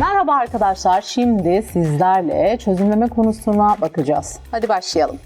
Merhaba arkadaşlar. Şimdi sizlerle çözümleme konusuna bakacağız. Hadi başlayalım.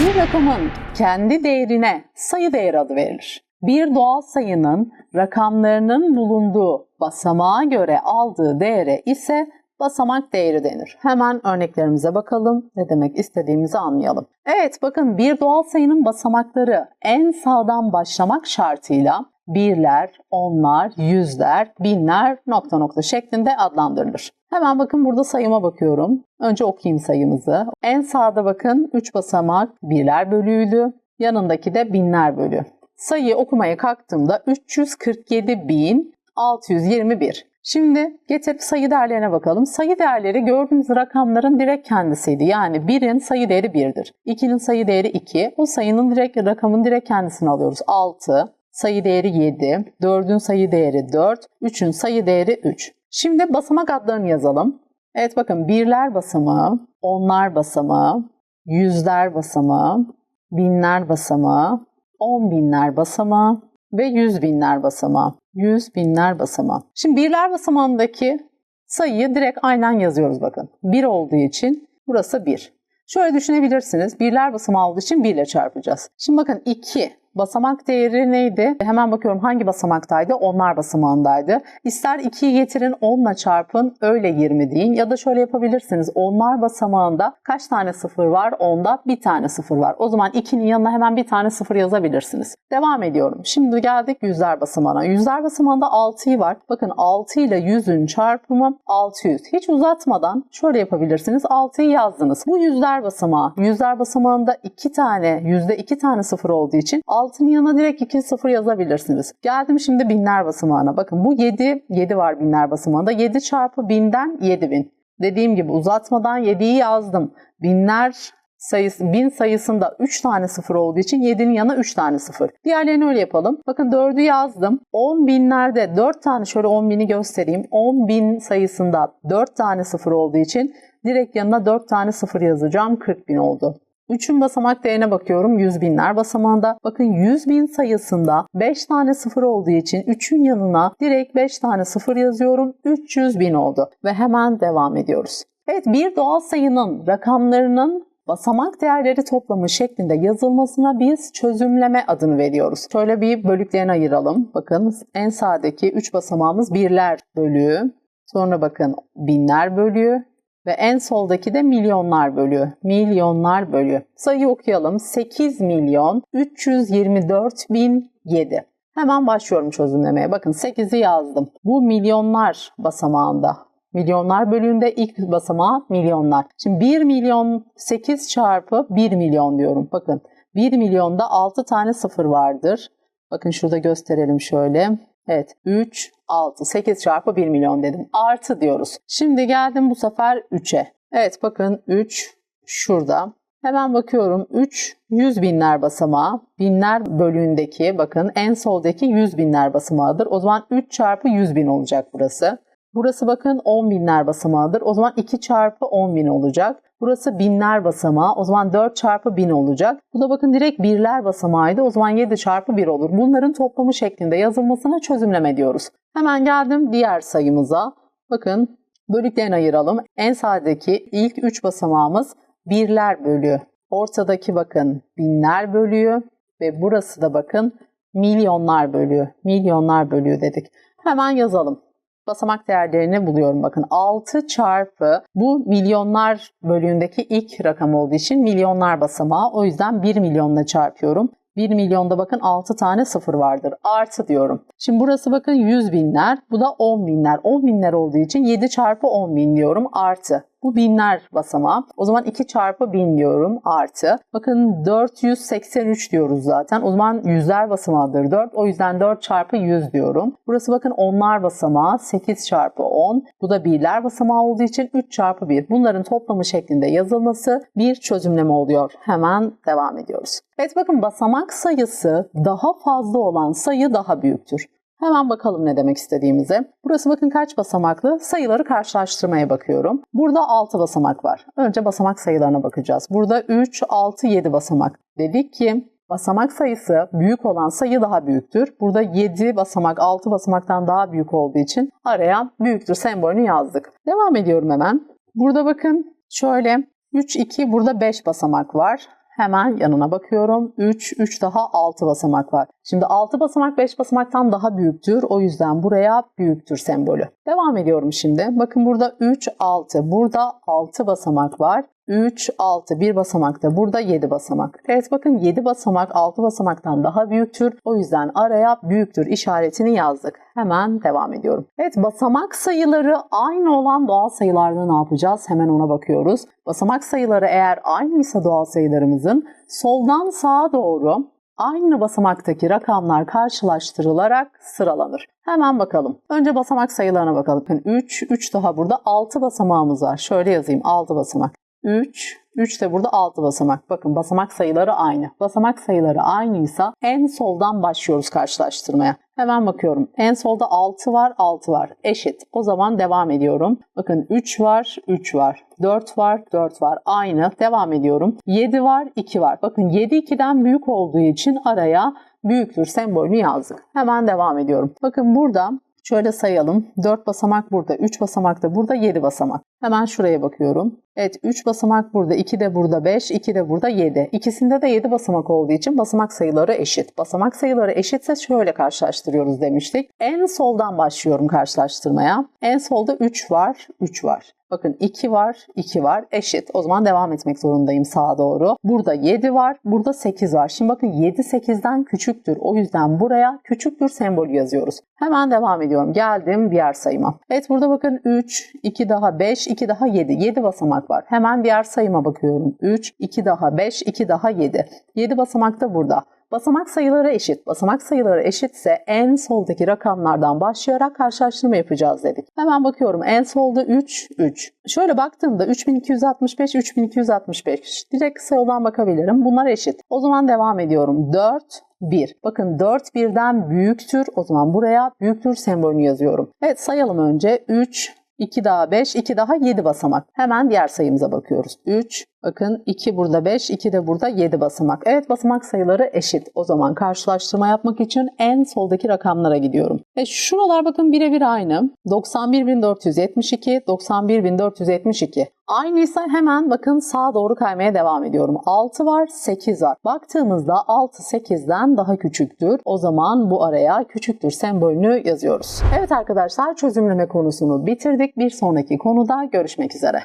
Bir rakamın kendi değerine sayı değeri adı verilir. Bir doğal sayının rakamlarının bulunduğu basamağa göre aldığı değere ise basamak değeri denir. Hemen örneklerimize bakalım. Ne demek istediğimizi anlayalım. Evet bakın bir doğal sayının basamakları en sağdan başlamak şartıyla birler, onlar, yüzler, binler nokta nokta şeklinde adlandırılır. Hemen bakın burada sayıma bakıyorum. Önce okuyayım sayımızı. En sağda bakın 3 basamak birler bölüydü. Yanındaki de binler bölü. Sayıyı okumaya kalktığımda 347.621. Şimdi getirip sayı değerlerine bakalım. Sayı değerleri gördüğümüz rakamların direkt kendisiydi. Yani 1'in sayı değeri 1'dir. 2'nin sayı değeri 2. O sayının direkt rakamın direkt kendisini alıyoruz. 6, sayı değeri 7, 4'ün sayı değeri 4, 3'ün sayı değeri 3. Şimdi basamak adlarını yazalım. Evet bakın birler basamağı, onlar basamağı, yüzler basamağı, binler basamağı, on binler basamağı ve yüz binler basamağı. Yüz binler basamağı. Şimdi birler basamağındaki sayıyı direkt aynen yazıyoruz bakın. 1 olduğu için burası 1. Şöyle düşünebilirsiniz. Birler basamağı olduğu için 1 ile çarpacağız. Şimdi bakın 2 basamak değeri neydi? Hemen bakıyorum hangi basamaktaydı? Onlar basamağındaydı. İster 2'yi getirin 10 ile çarpın öyle 20 deyin. Ya da şöyle yapabilirsiniz. Onlar basamağında kaç tane sıfır var? Onda bir tane sıfır var. O zaman 2'nin yanına hemen bir tane sıfır yazabilirsiniz. Devam ediyorum. Şimdi geldik yüzler basamağına. Yüzler basamağında 6'yı var. Bakın 6 ile 100'ün çarpımı 600. Hiç uzatmadan şöyle yapabilirsiniz. 6'yı yazdınız. Bu yüzler basamağı. Yüzler basamağında 2 tane, yüzde 2 tane sıfır olduğu için 6'nın yanına direkt 2 sıfır yazabilirsiniz. Geldim şimdi binler basamağına. Bakın bu 7, 7 var binler basamağında. 7 çarpı 1000'den 7000. Dediğim gibi uzatmadan 7'yi yazdım. Binler sayısı, bin sayısında 3 tane sıfır olduğu için 7'nin yanına 3 tane sıfır. Diğerlerini öyle yapalım. Bakın 4'ü yazdım. 10 binlerde 4 tane şöyle 10 bini göstereyim. 10 bin sayısında 4 tane sıfır olduğu için direkt yanına 4 tane sıfır yazacağım. 40 bin oldu. 3'ün basamak değerine bakıyorum. 100 binler basamağında. Bakın 100 bin sayısında 5 tane sıfır olduğu için 3'ün yanına direkt 5 tane sıfır yazıyorum. 300 bin oldu. Ve hemen devam ediyoruz. Evet bir doğal sayının rakamlarının basamak değerleri toplamı şeklinde yazılmasına biz çözümleme adını veriyoruz. Şöyle bir bölüklerine ayıralım. Bakın en sağdaki 3 basamağımız birler bölüğü. Sonra bakın binler bölüğü. Ve en soldaki de milyonlar bölüğü. Milyonlar bölüğü. Sayı okuyalım. 8 milyon 324 bin 7. Hemen başlıyorum çözümlemeye. Bakın 8'i yazdım. Bu milyonlar basamağında. Milyonlar bölüğünde ilk basamağı milyonlar. Şimdi 1 milyon 8 çarpı 1 milyon diyorum. Bakın 1 milyonda 6 tane sıfır vardır. Bakın şurada gösterelim şöyle. Evet 3, 6, 8 çarpı 1 milyon dedim. Artı diyoruz. Şimdi geldim bu sefer 3'e. Evet bakın 3 şurada. Hemen bakıyorum 3 100 binler basamağı. Binler bölüğündeki bakın en soldaki 100 binler basamağıdır. O zaman 3 çarpı 100 bin olacak burası. Burası bakın 10 binler basamağıdır. O zaman 2 çarpı 10 bin olacak. Burası binler basamağı. O zaman 4 çarpı 1000 olacak. Bu da bakın direkt birler basamağıydı. O zaman 7 çarpı 1 olur. Bunların toplamı şeklinde yazılmasına çözümleme diyoruz. Hemen geldim diğer sayımıza. Bakın bölüklerini ayıralım. En sağdaki ilk 3 basamağımız birler bölüğü. Ortadaki bakın binler bölüğü ve burası da bakın milyonlar bölüğü. Milyonlar bölüğü dedik. Hemen yazalım basamak değerlerini buluyorum. Bakın 6 çarpı bu milyonlar bölüğündeki ilk rakam olduğu için milyonlar basamağı. O yüzden 1 milyonla çarpıyorum. 1 milyonda bakın 6 tane sıfır vardır. Artı diyorum. Şimdi burası bakın 100 binler. Bu da 10 binler. 10 binler olduğu için 7 çarpı 10 bin diyorum. Artı. Bu binler basamağı. O zaman 2 çarpı 1000 diyorum artı. Bakın 483 diyoruz zaten. O zaman yüzler basamağıdır 4. O yüzden 4 çarpı 100 diyorum. Burası bakın onlar basamağı 8 çarpı 10. Bu da birler basamağı olduğu için 3 çarpı 1. Bunların toplamı şeklinde yazılması bir çözümleme oluyor. Hemen devam ediyoruz. Evet bakın basamak sayısı daha fazla olan sayı daha büyüktür. Hemen bakalım ne demek istediğimize. Burası bakın kaç basamaklı? Sayıları karşılaştırmaya bakıyorum. Burada 6 basamak var. Önce basamak sayılarına bakacağız. Burada 3, 6, 7 basamak. Dedik ki basamak sayısı büyük olan sayı daha büyüktür. Burada 7 basamak 6 basamaktan daha büyük olduğu için araya büyüktür sembolünü yazdık. Devam ediyorum hemen. Burada bakın şöyle 3, 2 burada 5 basamak var. Hemen yanına bakıyorum. 3, 3 daha 6 basamak var. Şimdi 6 basamak 5 basamaktan daha büyüktür. O yüzden buraya büyüktür sembolü. Devam ediyorum şimdi. Bakın burada 3, 6. Burada 6 basamak var. 3, 6, bir basamakta burada 7 basamak. Evet bakın 7 basamak 6 basamaktan daha büyüktür. O yüzden araya büyüktür işaretini yazdık. Hemen devam ediyorum. Evet basamak sayıları aynı olan doğal sayılarda ne yapacağız? Hemen ona bakıyoruz. Basamak sayıları eğer aynıysa doğal sayılarımızın soldan sağa doğru aynı basamaktaki rakamlar karşılaştırılarak sıralanır. Hemen bakalım. Önce basamak sayılarına bakalım. 3, 3 daha burada 6 basamağımız var. Şöyle yazayım 6 basamak. 3, 3 de burada 6 basamak. Bakın basamak sayıları aynı. Basamak sayıları aynıysa en soldan başlıyoruz karşılaştırmaya. Hemen bakıyorum. En solda 6 var, 6 var. Eşit. O zaman devam ediyorum. Bakın 3 var, 3 var. 4 var, 4 var. Aynı. Devam ediyorum. 7 var, 2 var. Bakın 7 2'den büyük olduğu için araya büyüktür sembolünü yazdık. Hemen devam ediyorum. Bakın burada Şöyle sayalım. 4 basamak burada, 3 basamak da burada, 7 basamak. Hemen şuraya bakıyorum. Evet 3 basamak burada, 2 de burada 5, 2 de burada 7. İkisinde de 7 basamak olduğu için basamak sayıları eşit. Basamak sayıları eşitse şöyle karşılaştırıyoruz demiştik. En soldan başlıyorum karşılaştırmaya. En solda 3 var, 3 var. Bakın 2 var, 2 var. Eşit. O zaman devam etmek zorundayım sağa doğru. Burada 7 var, burada 8 var. Şimdi bakın 7 8'den küçüktür. O yüzden buraya küçüktür sembolü yazıyoruz. Hemen devam ediyorum. Geldim diğer sayıma. Evet burada bakın 3, 2 daha 5, 2 daha 7. 7 basamak var. Hemen diğer sayıma bakıyorum. 3, 2 daha 5, 2 daha 7. 7 basamak da burada. Basamak sayıları eşit. Basamak sayıları eşitse en soldaki rakamlardan başlayarak karşılaştırma yapacağız dedik. Hemen bakıyorum. En solda 3, 3. Şöyle baktığımda 3265, 3265. Direkt kısa yoldan bakabilirim. Bunlar eşit. O zaman devam ediyorum. 4, 1. Bakın 4 birden büyüktür. O zaman buraya büyüktür sembolünü yazıyorum. Evet sayalım önce. 3, 2 daha 5, 2 daha 7 basamak. Hemen diğer sayımıza bakıyoruz. 3, bakın 2 burada 5, 2 de burada 7 basamak. Evet basamak sayıları eşit. O zaman karşılaştırma yapmak için en soldaki rakamlara gidiyorum. Ve şuralar bakın birebir aynı. 91.472, 91.472. Aynıysa hemen bakın sağa doğru kaymaya devam ediyorum. 6 var, 8 var. Baktığımızda 6 8'den daha küçüktür. O zaman bu araya küçüktür sembolünü yazıyoruz. Evet arkadaşlar çözümleme konusunu bitirdik. Bir sonraki konuda görüşmek üzere.